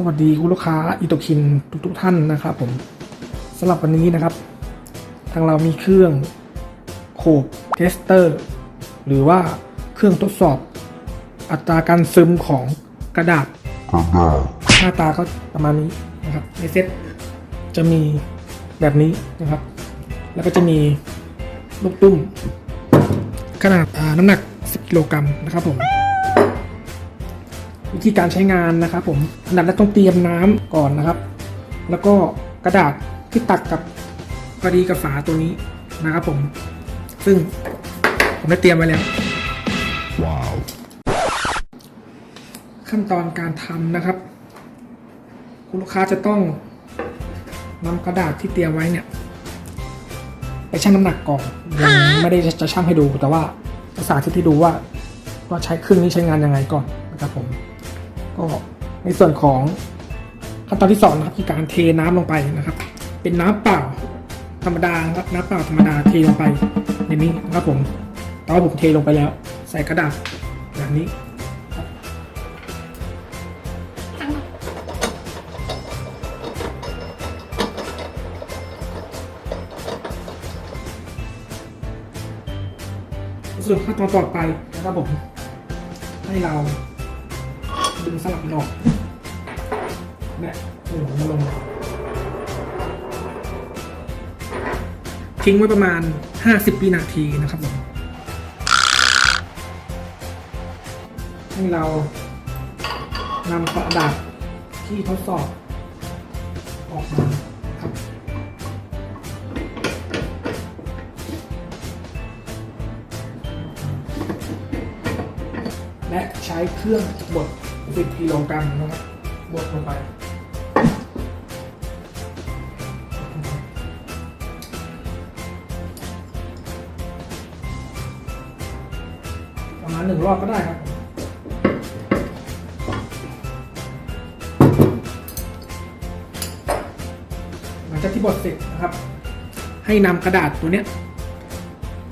สวัสดีคุณลูกค้าอิโตคินทุกๆท่านนะครับผมสำหรับวันนี้นะครับ ทางเรามีเครื่องโคบเทสเตอร์หรือว่าเครื่องทดสอบ อัตราการซึมของกระดาษหน้าตาก็ประมาณนี้นะครับในเซ็ตจะมีแบบนี้นะครับ แล้วก็จะมีลูกตุ้มขนาดอ่าน้ำหนัก 10กิโลกรัมนะครับผม วิธีการใช้งานนะครับ ผมอันดับแรกต้องเตรียมน้ำก่อนนะครับ แล้วก็กระดาษที่ตักกับพอดีกับฝาตัวนี้นะครับ ผม ซึ่งผมได้เตรียมไว้แล้ว Wow. ขั้นตอนการทำนะครับ คุณลูกค้าจะต้องนำกระดาษที่เตรียมไว้เนี่ย ไปชั่งน้ำหนักก่อนยังไม่ได้จะชั่งให้ดูแต่ว่าจะสาธิตให้ดูว่าว่าใช้เครื่องนี้ใช้งานยังไงก่อนนะครับผม ก็ในส่วนของขั้นตอนที่สองนะครับคือการเทน้ำลงไปนะครับ เป็นน้ำเปล่าธรรมดาครับน้ำเปล่าธรรมดาเทลงไปในนี้นะครับผมต่ว่าผมเทลงไปแล้ว ใส่กระดาษแบบนี้ส่วนขั้นตอนต่อไปนะครับผมให้เรา ดึงสลับมันออกและหมุนมันลง ทิ้งไว้ประมาณ 50 วินาทีนะครับผมให้เรานำกระดาษที่ทดสอบออกมาครับ และใช้เครื่องบด 10 กิโลกรัมนะครับบดลงไป ประมาณหนึ่งรอบก็ได้ครับหลังจากที่บดเสร็จนะครับ ให้นำกระดาษตัวเนี้ย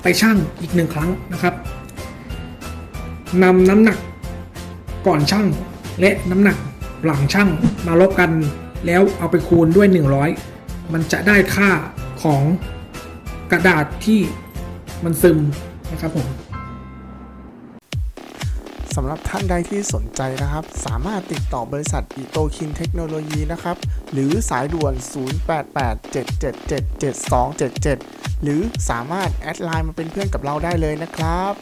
ไปชั่งอีกหนึ่งครั้งนะครับ นำน้ำหนักก่อนช่างและน้ำหนักหลังช่างมาลบกัน แล้วเอาไปคูณด้วย 100 มันจะได้ค่าของกระดาษที่มันซึมนะครับผมสำหรับท่านใดที่สนใจนะครับ สามารถติดต่อบริษัทอิโตคินเทคโนโลยีนะครับ หรือสายด่วน 0887777277 หรือสามารถแอดไลน์มาเป็นเพื่อนกับเราได้เลยนะครับ